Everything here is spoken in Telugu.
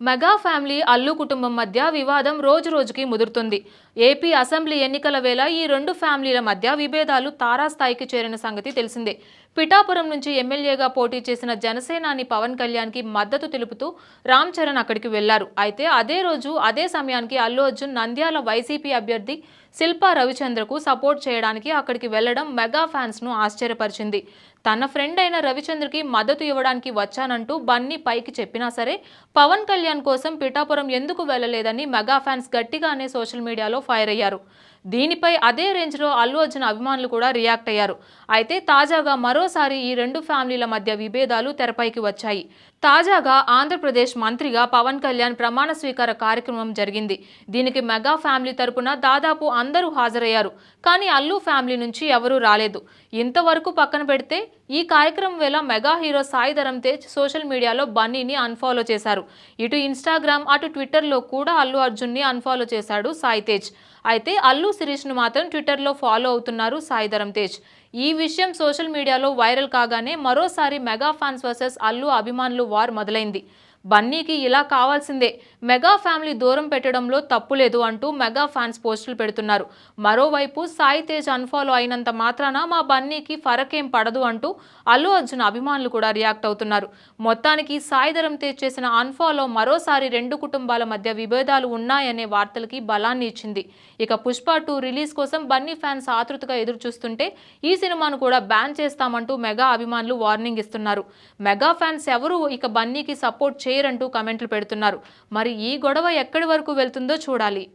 మెగా ఫ్యామిలీ అల్లు కుటుంబం మధ్య వివాదం రోజు రోజుకి ముదురుతుంది. ఏపీ అసెంబ్లీ ఎన్నికల వేళ ఈ రెండు ఫ్యామిలీల మధ్య విభేదాలు తారాస్థాయికి చేరిన సంగతి తెలిసిందే. పిఠాపురం నుంచి ఎమ్మెల్యేగా పోటీ చేసిన జనసేనాని పవన్ కళ్యాణ్కి మద్దతు తెలుపుతూ రామ్ చరణ్ అక్కడికి వెళ్ళారు. అయితే అదే రోజు అదే సమయానికి అల్లు అర్జున్ నంద్యాల వైసీపీ అభ్యర్థి శిల్పా రవిచంద్రకు సపోర్ట్ చేయడానికి అక్కడికి వెళ్ళడం మెగా ఫ్యాన్స్ను ఆశ్చర్యపరిచింది. తన ఫ్రెండ్ అయిన రవిచంద్రకి మద్దతు ఇవ్వడానికి వచ్చానంటూ బన్నీ పైకి చెప్పినా సరే పవన్ కళ్యాణ్ కోసం పిఠాపురం ఎందుకు వెళ్ళలేదని మెగా ఫ్యాన్స్ గట్టిగానే సోషల్ మీడియాలో ఫైర్ అయ్యారు. దీనిపై అదే రేంజ్లో అల్లు అర్జున్ అభిమానులు కూడా రియాక్ట్ అయ్యారు. అయితే తాజాగా మరోసారి ఈ రెండు ఫ్యామిలీల మధ్య విభేదాలు తెరపైకి వచ్చాయి. తాజాగా ఆంధ్రప్రదేశ్ మంత్రిగా పవన్ కళ్యాణ్ ప్రమాణ స్వీకార కార్యక్రమం జరిగింది. దీనికి మెగా ఫ్యామిలీ తరపున దాదాపు అందరూ హాజరయ్యారు. కానీ అల్లు ఫ్యామిలీ నుంచి ఎవరూ రాలేదు. ఇంతవరకు పక్కన పెడితే ఈ కార్యక్రమం వేళ mega hero Sai Dharam Tej social మీడియాలో బన్నీని అన్ఫాలో చేశారు. ఇటు ఇన్స్టాగ్రామ్ అటు ట్విట్టర్లో కూడా అల్లు అర్జున్ని అన్ఫాలో చేశాడు సాయి తేజ్. అయితే అల్లు శిరీష్ను మాత్రం ట్విట్టర్లో ఫాలో అవుతున్నారు సాయి ధరమ్ తేజ్. ఈ విషయం సోషల్ మీడియాలో వైరల్ కాగానే మరోసారి మెగా ఫ్యాన్స్ వర్సెస్ అల్లు అభిమానులు వార్ మొదలైంది. బన్నీకి ఇలా కావాల్సిందే. మెగా ఫ్యామిలీ దూరం పెట్టడంలో తప్పులేదు అంటూ మెగా ఫ్యాన్స్ పోస్టులు పెడుతున్నారు. మరోవైపు సాయి తేజ్ అన్ఫాలో అయినంత మాత్రాన మా బన్నీకి ఫరకేం పడదు అంటూ అల్లు అర్జున్ అభిమానులు కూడా రియాక్ట్ అవుతున్నారు. మొత్తానికి సాయి ధరమ్ తేజ్ చేసిన అన్ఫాలో మరోసారి రెండు కుటుంబాల మధ్య విభేదాలు ఉన్నాయనే వార్తలకి బలాన్ని ఇచ్చింది. ఇక పుష్ప టూ రిలీజ్ కోసం బన్నీ ఫ్యాన్స్ ఆతృతగా ఎదురుచూస్తుంటే ఈ సినిమాను కూడా బ్యాన్ చేస్తామంటూ మెగా అభిమానులు వార్నింగ్ ఇస్తున్నారు. మెగా ఫ్యాన్స్ ఎవరు? ఇక బన్నీకి సపోర్ట్ చేయరంటూ కమెంట్లు పెడుతున్నారు. మరి ఈ గొడవ ఎక్కడి వరకు వెళ్తుందో చూడాలి.